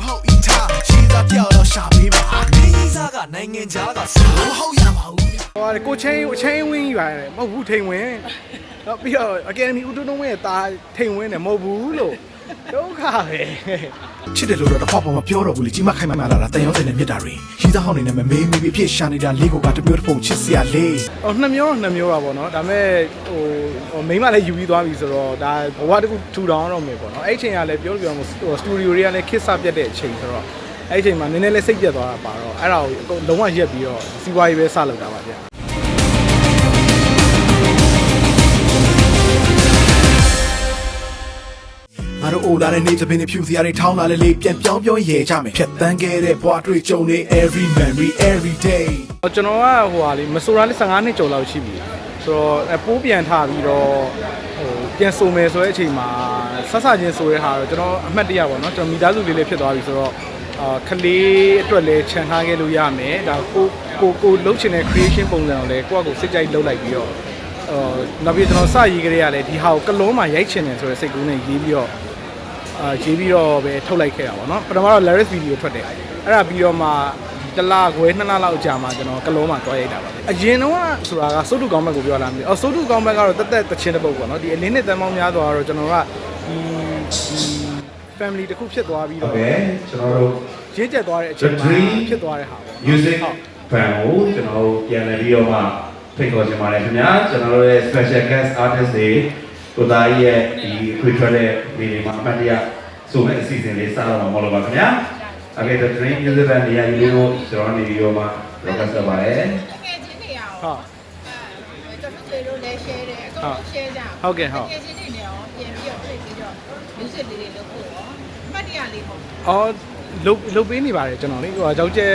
မဟုတ်ဤထားရှိသားပြောက်တော့ရှာပေးပါမင်းစားကနိုင်ငံခြားကဆိုဟုတ်ရပါဘူးဗျဟိုကကိုချင်းအချင်းဝင်းကြီးပါတယ်မဟုတ်ဘူးထိန်ဝင်းတော့ပြီးတော့ Academy ဦးတုံးတုံးရဲ့တာထိန်ဝင်းတယ်မဟုတ်ဘူးလို့ ဒုက္ခပဲချစ်တယ်လို့တော့တစ်ခွက်ပေါ်မှာပြောတော့ဘူးလေကြီးမခိုင်မမာလာတာတန်ရောတဲ့နဲ့မြတ်တာတွေရှိသားဟောင်းနေနဲ့မမေးမေးပြီးအဖြစ်ရှာနေတာလေးကိုကတမျိုးတစ်ပုံချစ်စရာလေးဟိုနှစ်မျိုးတော့နှစ်မျိုးပါပေါ့နော်ဒါပေမဲ့ဟိုဟိုမိန်းမလည်းယူပြီးသွားပြီဆိုတော့ဒါဘဝတစ်ခုထူထောင်တော့မယ်ပေါ့နော်အဲ့ဒီအချိန်ကလည်းပြောလို့ပြောမှာဟိုစတူဒီယိုတွေကလည်းခစ်စပြတ်တဲ့အချိန်ဆိုတော့အဲ့ဒီအချိန်မှာနည်းနည်းလေးစိတ်ပြတ်သွားတာပါတော့အဲ့ဒါကိုအကုန်လုံးဝရက်ပြီးတော့စီးပွားရေးပဲစလုပ်တာပါဗျ အိုလာတဲ့နေ့သပင်းနဲ့ဖြူစရာတွေထောင်းလာလေလေးပြန်ပြောင်းပြောင်းရဲကြမယ်ဖြတ်တန်းခဲ့တဲ့ဘဝတွေ့ကြုံနေ every memory every day ဟိုကျွန်တော်ကဟိုဟာလေမဆိုရလေး15နှစ်ကျော်လောက်ရှိပြီဆိုတော့အပိုးပြန်ထပြီးတော့ဟိုပြန်ဆိုမယ်ဆိုတဲ့အချိန်မှာဆက်ဆချင်းဆိုတဲ့ဟာတော့ကျွန်တော်အမှတ်တရပါတော့ကျွန်တော်မိသားစုလေးလေးဖြစ်သွားပြီဆိုတော့အာခလေးအတွက်လည်းခြံထားခဲ့လို့ရမယ်ဒါကိုကိုကိုလှုပ်ချင်တဲ့ creation ပုံစံကိုလည်းကိုယ့်အကိုစိတ်ကြိုက်လှုပ်လိုက်ပြီးတော့အော်နောက်ပြီးကျွန်တော်စရေးကြရလဲဒီဟာကိုကလုံးမှာရိုက်ချင်တယ်ဆိုတဲ့စိတ်ကူးနဲ့ရေးပြီးတော့ အာရေးပြီးတော့ပဲထုတ်လိုက်ခဲ့တာပေါ့နော်ပထမတော့ Laris video ထွက်တယ်အဲ့ဒါပြီးတော့မှတစ်လခွဲနှစ်လလောက်ကြာမှကျွန်တော်ကလုံးမှာတွားရိုက်တာပါအရင်တော့ဆိုတာကစိုးတူကောင်းဘက်ကိုပြောလာမသိအော်စိုးတူကောင်းဘက်ကတော့တက်တက်တချင်းတစ်ပုတ်ပေါ့နော်ဒီအလင်းနဲ့တန်ပေါင်းများသွားတော့ကျွန်တော်ကဒီဒီ family တစ်ခုဖြစ်သွားပြီးဟုတ်တော့ကဲ့ကျွန်တော်တို့ရင့်ကျက်သွားတဲ့အချိန်မှာ The Dream ဖြစ်သွားတဲ့ဟာပေါ့နော် music ဟုတ် fan ကိုကျွန်တော်တို့ပြန်လည်ပြီးတော့မှဖိတ်ခေါ်ချင်ပါတယ်ခင်ဗျာကျွန်တော်တို့ရဲ့ special guest artist တွေ ကိုသားကြီးရဲ့ဒီခွေထွက်တဲ့ဗီဒီယိုမှာအမှတ်တရဆိုမဲ့အစီအစဉ်လေးစတော့မှာမဟုတ်လို့ပါခင်ဗျာ Okay the dream music band နေရာကြီးလေးကိုကျွန်တော်နေပြီးတော့မှ broadcast လုပ်ပါတယ်ငယ်ချင်းတွေရောဟုတ်အဲကျွန်တော်တို့လည်း share တယ်အကုန်လုံး share ကြဟုတ်ကဲ့ဟုတ်ငယ်ချင်းတွေလည်းရောပြန်ပြီးတော့ဖိတ်ပြီးတော့ music လေးတွေလုပ်ဖို့ရောအမှတ်တရလေးပေါ့အော်လုတ်လုတ်ပေးနေပါတယ်ကျွန်တော်လေဟိုကြောက်ကျဲ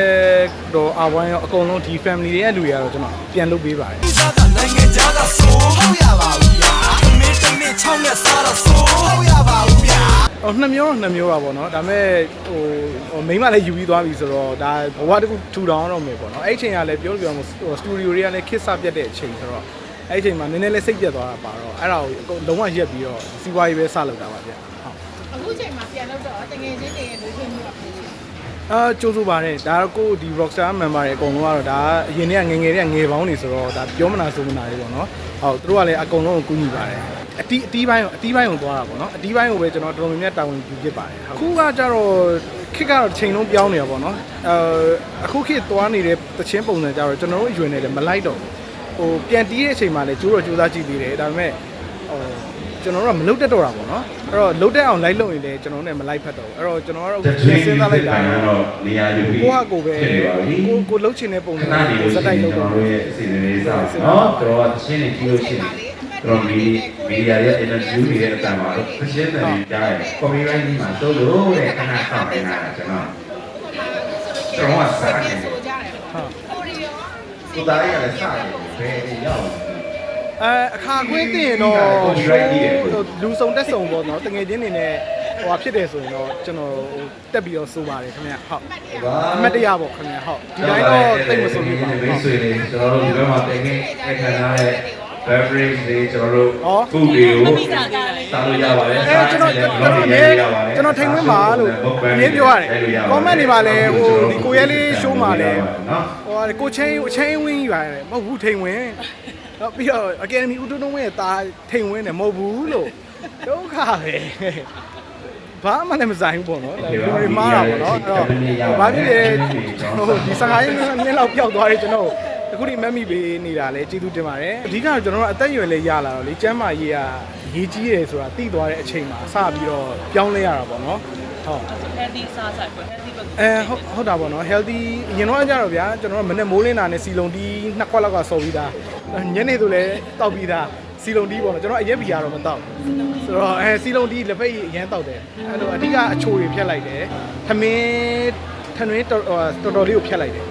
တော့အဝိုင်းရောအကုန်လုံးဒီ family တွေရဲ့လူတွေကတော့ကျွန်တော်ပြန်လုတ်ပေးပါတယ်ဒီစားကနိုင်ငံခြားကဆိုဟုတ်ရပါဘူး ဗျာမင်းတမင်းချောင်းနဲ့စားတော့ဆိုဟုတ်ရပါဘူးဗျာဟိုနှစ်မျိုးတော့နှစ်မျိုးပါပေါ့နော်ဒါပေမဲ့ဟိုဟိုမိန်းမလည်းယူပြီးသွားပြီဆိုတော့ဒါဘဝတစ်ခုထူထောင်တော့မယ်ပေါ့နော်အဲ့ဒီအချိန်ကလည်းပြောလို့ပြောမှာဟိုစတူဒီယိုတွေကလည်းခစ်စပြတ်တဲ့အချိန်ဆိုတော့အဲ့ဒီအချိန်မှာနည်းနည်းလေးစိတ်ပြတ်သွားတာပါတော့အဲ့ဒါကိုအကုန်လုံးဝရက်ပြီးတော့စီးပွားရေးပဲစလုပ်တာပါဗျဟုတ်အခုချိန်မှာပြန်လုပ်တော့တငယ်ချင်းတွေရဲ့လူချင်းမှုကဖြစ်နေအာကြိုးစိုးပါတယ်ဒါတော့ကိုဒီ Rockstar member တွေအကုန်လုံးကတော့ဒါအရင်တည်းကငယ်ငယ်တည်းကငယ်ပေါင်းနေဆိုတော့ဒါပြောမနာဆိုမနာလေးပေါ့နော်ဟုတ်သူတို့ကလည်းအကုန်လုံးကိုကူညီပါတယ် အတီးအတီးပိုင်းကိုအတီးပိုင်းကိုသွားတာပေါ့နော်အတီးပိုင်းကိုပဲကျွန်တော်တော်တော်များများတာဝန်ယူဖြစ်ပါတယ်ဟုတ်ခုကကြတော့ခစ်ကတော့ချိန်လုံးပြောင်းနေတာပေါ့နော်အဲအခုခေတ်သွားနေတဲ့တချင်းပုံစံကြတော့ကျွန်တော်တို့အရွယ်နဲ့လည်းမလိုက်တော့ဘူးဟိုပြန်တီးတဲ့အချိန်မှာလည်းကျိုးတော့ကြိုးစားကြည့်သေးတယ်ဒါပေမဲ့ဟိုကျွန်တော်တို့ကမလုတ်တက်တော့တာပေါ့နော်အဲ့တော့လုတ်တက်အောင်လိုက်လို့ရင်လည်းကျွန်တော်တို့နဲ့မလိုက်ဖက်တော့ဘူးအဲ့တော့ကျွန်တော်ကတော့ The ပြန် dream စဉ်းစားလိုက် music တာ fan ကတော့နေရာယူပြီးကိုကကိုပဲဖြစ်နေပါပြီကိုကိုလှုပ်ချင်တဲ့ပုံခစံဏနေလို့စရှိက်ရင်တိုက်ကျွန်လုပ်တော်တော့တို့ရဲ့အစီအစဉ်လေးစအောင်နော်ကျွန်တော်ကသချင်းနေကြည့်လို့ရှိရင် ကျွန်တော်မီဒီမီဒီယာရဲ့ interview တွေရဲ့အတန်မှာသချင်းတွေကြားရတယ် copyright ဒီမှာသို့လို့တဲ့ခဏဆောင်နေတာကျွန်တော်ကျွန်တော်ကစားနေတယ်ဆိုကြတယ်ဟုတ်ကိုရီရောကိုသားကြီးကလည်းစားတယ်ဘယ်နေရောက်လဲအဲအခါခွင့်တင်ရင်တော့ copyright ကြီးတယ်လူစုံတက်စုံပေါ့နော်တငယ်ချင်းတွေနဲ့ဟိုဟာဖြစ်တယ်ဆိုရင်တော့ကျွန်တော်တက်ပြီးတော့စိုးပါတယ်ခင်ဗျဟုတ်အမတ်တရားပေါ့ခင်ဗျဟုတ်ဒီတိုင်းတော့တိတ်မစိုးဘူးပါမိဘူးတ်ဆွေတွေကျွန်တော်တို့ဒီဘက်မှာတင်ခဲ့အခမ်းအနားရဲ့ beverage တွေကျွန်တော်တို့ဟော food တွေကိုစားလို့ရပါတယ်အဲကျွန်တော်ကျွန်တော်အမြဲကျွန်တော်ထိန်ဝင်ပါလို့အမြဲပြောရတယ် comment တွေမှာလည်းဟိုဒီကိုရဲလေး show မှာလည်းနော်ဟိုဟာကိုချင်းအချင်းဝင်းကြီးပါတယ်မဟုတ်ဘူးထိန်ဝင်တော့ပြီးတော့ Academy ဦးတုံးတုံးရဲ့တာထိန်ဝင်တယ်မဟုတ်ဘူးလို့ဒုက္ခပဲဘာမှလည်းမဆိုင်ဘူးပေါ့နော်ဒါလူတွေမှားတာပေါ့နော်အဲ့တော့ဘာဖြစ်လဲဟိုဒီ15ရက်နှစ်လောက်ပျောက်သွားတယ်ကျွန်တော် အခုဒီမက်မိပေးနေတာလဲကျေးဇူးတင်ပါတယ်အဓိကကျွန်တော်တို့အသက်အရွယ်လေးရလာတော့လေကျမ်းမာရေးကရေးကြီးတယ်ဆိုတာသိသွားတဲ့အချိန်မှာစပြီးတော့ပြောင်းလဲရတာပေါ့နော်ဟုတ် healthy စားဆိုင်ပေါ့ healthy ဘက်အဲဟုတ်ဟုတ်တာပေါ့နော် healthy အရင်တော့ကြတော့ဗျာကျွန်တော်တို့မနေ့မိုးလင်းတာနဲ့စီလုံးတီးနှစ်ခွက်လောက်ကစော်ပြီးသားညနေဆိုလည်းတောက်ပြီးသားစီလုံးတီးပေါ့နော်ကျွန်တော်အရက်ဘီကတော့မတောက်ဘူးဆိုတော့အဲစီလုံးတီးလက်ဖက်ရည်အရင်တောက်တယ်အဲ့လိုအဓိကအချိုတွေဖြတ်လိုက်တယ်ထမင်းထမင်းတော်တော်တော်လေးကိုဖြတ်လိုက်တယ်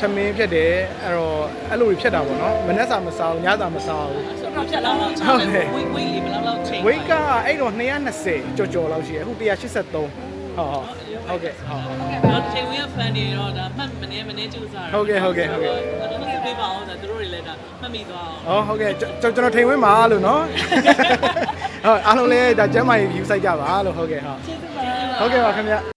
ထမင်းဖြတ်တယ်အဲ့တော့အဲ့လိုတွေဖြတ်တာပေါ့နော်မနေ့စာမစားဘူးညစာမစားဘူးဆိုတော့ဖြတ်လာတော့ဟုတ်တယ်ဝိတ်ဝိတ်လေးဘယ်လောက်လောက်ချိန်ဝိတ်ကအဲ့တော့220ကြော်ကြော်လောက်ရှိတယ်အခု183ဟုတ်ဟုတ်ဟုတ်ကဲ့ဟုတ်တော့ချိန်ဝင် fan တွေတော့ဒါမှတ်မနေမနေကြိုးစားဟုတ်ကဲ့ဟုတ်ကဲ့ဟုတ်ကဲ့တော့မစပေးပါအောင်ဒါသူတို့တွေလည်းဒါမှတ်မိသွားအောင်။အော်ဟုတ်ကဲ့ကျွန်ကျွန်တော်ထိန်ဝင်းပါလို့နော်။ဟုတ်အားလုံးလည်းဒါကျမ်းမာရေး view site ကြပါလို့ဟုတ်ကဲ့ဟုတ်ကျေးဇူးပါ။ဟုတ်ကဲ့ပါခင်ဗျ